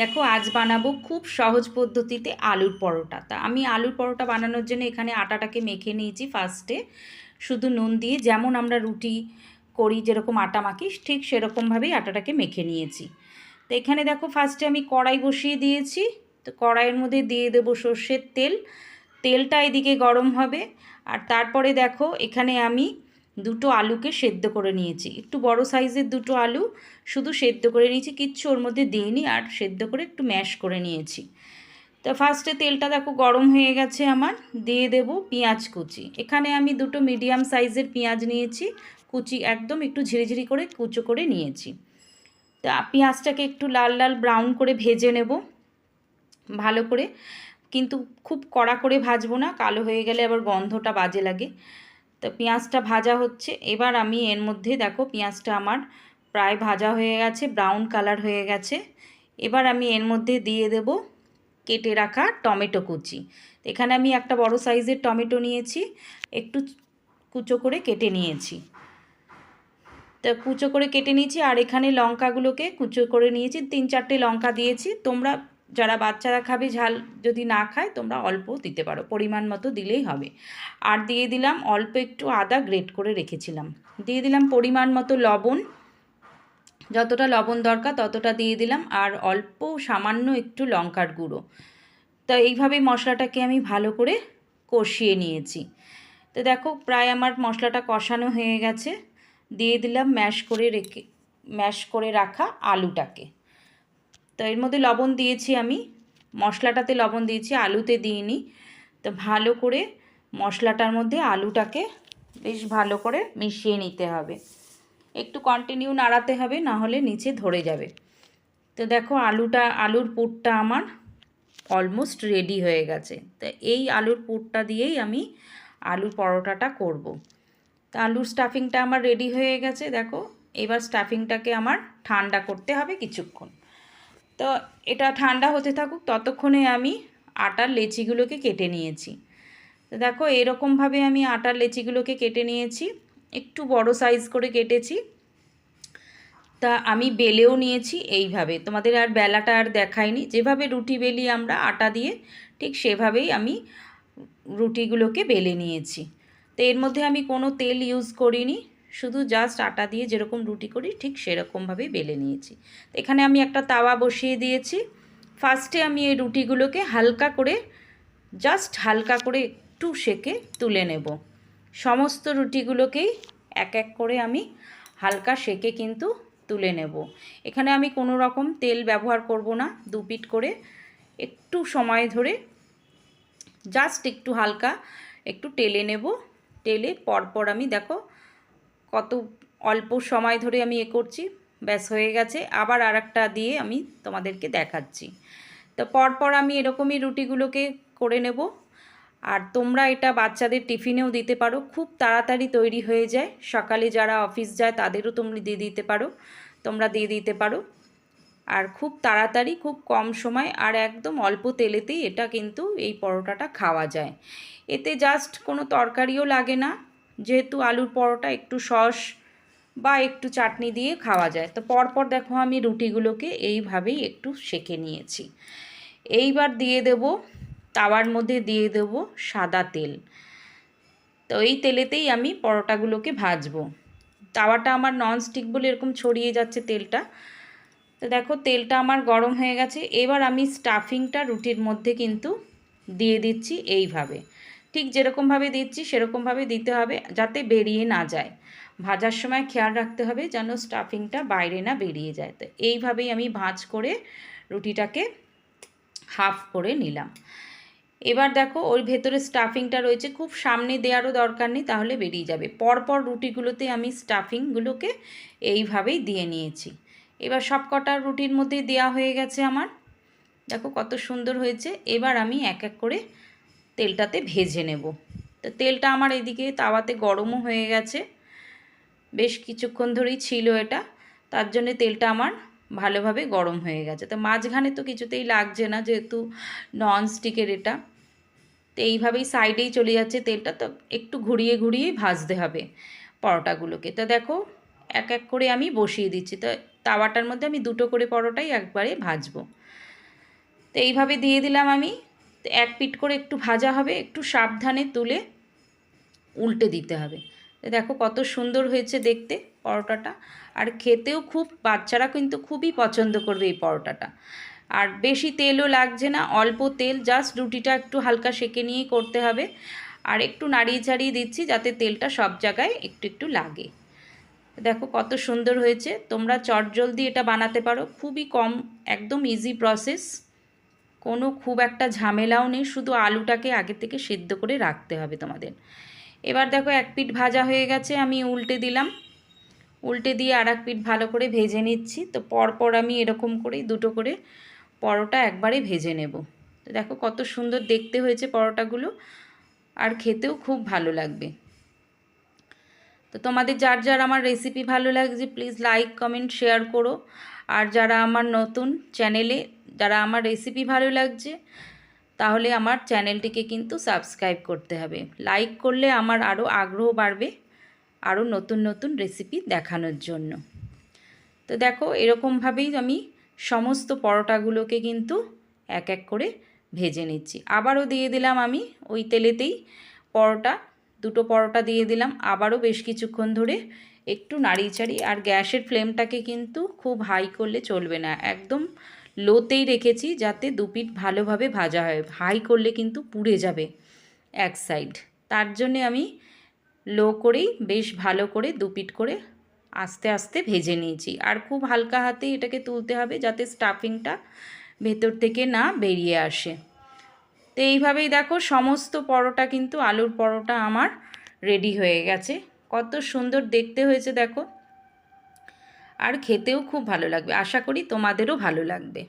দেখো, আজ বানাবো খুব সহজ পদ্ধতিতে আলুর পরোটা। তা আমি আলুর পরোটা বানানোর জন্য এখানে আটাটাকে মেখে নিয়েছি ফার্স্টে শুধু নুন দিয়ে যেমন আমরা রুটি করি, যেরকম আটা মাখি, ঠিক সেরকমভাবেই আটাটাকে মেখে নিয়েছি। তো এখানে দেখো ফার্স্টে আমি কড়াই বসিয়ে দিয়েছি। তো কড়াইয়ের মধ্যে দিয়ে দেবো সর্ষের তেল। তেলটা এদিকে গরম হবে। আর তারপরে দেখো, এখানে আমি দুটো আলুকে সেদ্ধ করে নিয়েছি। একটু বড় সাইজের দুটো আলু, শুধু সেদ্ধ করে নিয়েছি, কিচ্ছু ওর মধ্যে দিইনি, আর সেদ্ধ করে একটু ম্যাশ করে নিয়েছি। তো ফার্স্টে তেলটা দেখো গরম হয়ে গেছে আমার, দিয়ে দেব পেঁয়াজ কুচি। এখানে আমি দুটো মিডিয়াম সাইজের পেঁয়াজ নিয়েছি, কুচি একদম একটু ঝিরিঝিরি করে কুচো করে নিয়েছি। তা পেঁয়াজটাকে একটু লাল লাল ব্রাউন করে ভেজে নেব, ভালো করে। কিন্তু খুব কড়া করে ভাজবো না, কালো হয়ে গেলে আবার গন্ধটা বাজে লাগে। তো পেঁয়াজটা ভাজা হচ্ছে। এবার আমি এর মধ্যে দেখো পেঁয়াজটা আমার প্রায় ভাজা হয়ে গেছে ব্রাউন কালার হয়ে গেছে। এবার আমি এর মধ্যে দিয়ে দেব কেটে রাখা টমেটো কুচি। এখানে আমি একটা বড় সাইজের টমেটো নিয়েছি, একটু কুচো করে কেটে নিয়েছি। তা কুচো করে কেটে নিয়েছি আর এখানে লঙ্কাগুলোকে কুচো করে নিয়েছি, তিন চারটে লঙ্কা দিয়েছি। তোমরা যারা বাচ্চারা খাবে, ঝাল যদি না খায়, তোমরা অল্প দিতে পারো। পরিমাণ মতো দিলেই হবে। আর দিয়ে দিলাম অল্প একটু আদা গ্রেট করে রেখেছিলাম। দিয়ে দিলাম পরিমাণ মতো লবণ। যতটা লবণ দরকার ততটা দিয়ে দিলাম। আর অল্প সামান্য একটু লঙ্কার গুঁড়ো। তো এইভাবে মশলাটাকে আমি ভালো করে কষিয়ে নিয়েছি। তো দেখো প্রায় আমার মশলাটা কষানো হয়ে গেছে। দিয়ে দিলাম ম্যাশ করে রেখে, ম্যাশ করে রাখা আলুটাকে। তো এর মধ্যে লবণ দিয়েছি আমি। মশলাটাতে লবণ দিয়েছি, আলুতে দিইনি। তো ভালো করে মশলাটার মধ্যে আলুটাকে বেশ ভালো করে মিশিয়ে নিতে হবে। একটু কন্টিনিউ নাড়াতে হবে, না হলে নিচে ধরে যাবে। তো দেখো আলুটা, আলুর পুরটা আমার অলমোস্ট রেডি হয়ে গেছে। তো এই আলুর পুরটা দিয়েই আমি আলুর পরোটাটা করব। তো আলুর স্টাফিংটা আমার রেডি হয়ে গেছে, দেখো। এবার স্টাফিংটাকে আমার ঠান্ডা করতে হবে কিছুক্ষণ। তো এটা ঠান্ডা হতে থাকুক, ততক্ষণে আমি আটার লেচিগুলোকে কেটে নিয়েছি। তো দেখো, এরকমভাবে আমি আটার লেচিগুলোকে কেটে নিয়েছি। একটু বড় সাইজ করে কেটেছি। তা আমি বেলেও নিয়েছি এইভাবে। তোমাদের আর বেলাটা আর দেখাইনি। যেভাবে রুটি বেলি আমরা আটা দিয়ে, ঠিক সেভাবেই আমি রুটিগুলোকে বেলে নিয়েছি। তো এর মধ্যে আমি কোনো তেল ইউজ করিনি। শুধু জাস্ট আটা দিয়ে যেরকম রুটি করি, ঠিক সেরকমভাবেই বেলে নিয়েছি। এখানে আমি একটা তাওয়া বসিয়ে দিয়েছি। ফার্স্টে আমি এই রুটিগুলোকে হালকা করে জাস্ট হালকা করে একটু সেকে তুলে নেব। সমস্ত রুটিগুলোকেই এক এক করে আমি হালকা সেকে কিন্তু তুলে নেব। এখানে আমি কোনো রকম তেল ব্যবহার করব না, দু পিট করে। একটু সময় ধরে জাস্ট একটু হালকা একটু টেলে নেব। টেলে পরপর আমি দেখো কত অল্প সময় ধরে আমি এ করছি, ব্যাস হয়ে গেছে। আবার আর দিয়ে আমি তোমাদেরকে দেখাচ্ছি। তো পরপর আমি এরকমই রুটিগুলোকে করে নেব। আর তোমরা এটা বাচ্চাদের টিফিনেও দিতে পারো। খুব তাড়াতাড়ি তৈরি হয়ে যায়। সকালে যারা অফিস যায়, তাদেরও তোমরা দিয়ে দিতে পারো। তোমরা দিয়ে দিতে পারো। আর খুব তাড়াতাড়ি, খুব কম সময় আর একদম অল্প তেলেতেই এটা কিন্তু এই পরোটাটা খাওয়া যায়। এতে জাস্ট কোনো তরকারিও লাগে না। যেহেতু আলুর পরোটা একটু সস বা একটু চাটনি দিয়ে খাওয়া যায়। তো পরপর দেখো আমি রুটিগুলোকে এইভাবেই একটু সেঁকে নিয়েছি। এইবার দিয়ে দেব, তাওয়ার মধ্যে দিয়ে দেব সাদা তেল। তো এই তেলেতেই আমি পরোটাগুলোকে ভাজবো। তাওয়াটা আমার ননস্টিক বলে এরকম ছড়িয়ে যাচ্ছে তেলটা। তো দেখো তেলটা আমার গরম হয়ে গেছে। এবার আমি স্টাফিংটা রুটির মধ্যে কিন্তু দিয়ে দিচ্ছি এইভাবে। ঠিক যেরকমভাবে দিচ্ছি সেরকমভাবে দিতে হবে যাতে বেরিয়ে না যায়। ভাজার সময় খেয়াল রাখতে হবে যেন স্টাফিংটা বাইরে না বেরিয়ে যায়। তো এইভাবেই আমি ভাঁজ করে রুটিটাকে হাফ করে নিলাম। এবার দেখো ওর ভেতরে স্টাফিংটা রয়েছে, খুব সামনে দেওয়ারও দরকার নেই, তাহলে বেরিয়ে যাবে। পরপর রুটিগুলোতে আমি স্টাফিংগুলোকে এইভাবেই দিয়ে নিয়েছি। এবার সব কটা রুটির মধ্যে দেওয়া হয়ে গেছে আমার। দেখো কত সুন্দর হয়েছে। এবার আমি এক এক করে তেলটাতে ভেজে নেব। তো তেলটা আমার এদিকে তাওয়াতে গরমও হয়ে গেছে। বেশ কিছুক্ষণ ধরেই ছিল এটা। তার জন্য তেলটা আমার ভালোভাবে গরম হয়ে গেছে। তো মাঝখানে তো কিছুতেই লাগছে না, যেহেতু নন স্টিকের এটা। তো এইভাবেই সাইডেই চলে যাচ্ছে তেলটা। তো একটু ঘুরিয়ে ঘুরিয়ে ভাজতে হবে পরোটাগুলোকে। তো দেখো, এক এক করে আমি বসিয়ে দিচ্ছি। তো তাওয়াটার মধ্যে আমি দুটো করে পরোটাই একবারে ভাজবো। তো এইভাবে দিয়ে দিলাম আমি এক পিট করে একটু ভাজা হবে, একটু সাবধানে তুলে উল্টে দিতে হবে। দেখো কত সুন্দর হয়েছে দেখতে পরোটাটা। আর খেতেও খুব, বাচ্চারা কিন্তু খুবই পছন্দ করবে এই পরোটাটা। আর বেশি তেলও লাগছে না, অল্প তেল, জাস্ট রুটিটা একটু হালকা সেকে নিয়েই করতে হবে। আর একটু নাড়িয়ে ছাড়িয়ে দিচ্ছি যাতে তেলটা সব জায়গায় একটু একটু লাগে। দেখো কত সুন্দর হয়েছে, তোমরা চটজলদি এটা বানাতে পারো। খুবই কম, একদম ইজি প্রসেস কোনো খুব একটা ঝামেলাও নেই, শুধু আলুটাকে আগে থেকে সেদ্ধ করে রাখতে হবে তোমাদের। এবার দেখো এক পিঠ ভাজা হয়ে গেছে, আমি উল্টে দিলাম। উল্টে দিয়ে আর এক পিঠ ভালো করে ভেজে নিচ্ছি। তো পরপর আমি এরকম করেই দুটো করে পরোটা একবারে ভেজে নেব। তো দেখো কত সুন্দর দেখতে হয়েছে পরোটাগুলো, আর খেতেও খুব ভালো লাগবে। তো তোমাদের যার যার আমার রেসিপি ভালো লাগছে প্লিজ লাইক কমেন্ট শেয়ার করো। আর যারা আমার নতুন চ্যানেলে, যারা আমার রেসিপি ভালো লাগছে, তাহলে আমার চ্যানেলটিকে কিন্তু সাবস্ক্রাইব করতে হবে। লাইক করলে আমার আরও আগ্রহ বাড়বে আরও নতুন নতুন রেসিপি দেখানোর জন্য। তো দেখো, এরকমভাবেই আমি সমস্ত পরোটাগুলোকে কিন্তু এক এক করে ভেজে নিচ্ছি। আবারও দিয়ে দিলাম আমি ওই তেলেতেই পরোটা, দুটো পরোটা দিয়ে দিলাম। আবারও বেশ কিছুক্ষণ ধরে একটু নাড়িয়ে চাড়ি আর গ্যাসের ফ্লেমটাকে কিন্তু খুব হাই করলে চলবে না। একদম লোতেই রেখেছি যাতে দুপিট ভালোভাবে ভাজা হয়। হাই করলে কিন্তু পুড়ে যাবে এক সাইড। তার জন্যে আমি লো করেই বেশ ভালো করে দুপিট করে আস্তে আস্তে ভেজে নিয়েছি। আর খুব হালকা হাতে এটাকে তুলতে হবে যাতে স্টাফিংটা ভেতর থেকে না বেরিয়ে আসে। তো এইভাবেই দেখো, সমস্ত পরোটা কিন্তু আলুর পরোটা আমার রেডি হয়ে গেছে। কত সুন্দর দেখতে হয়েছে, দেখো। আর খেতেও খুব ভালো লাগবে। আশা করি তোমাদেরও ভালো লাগবে।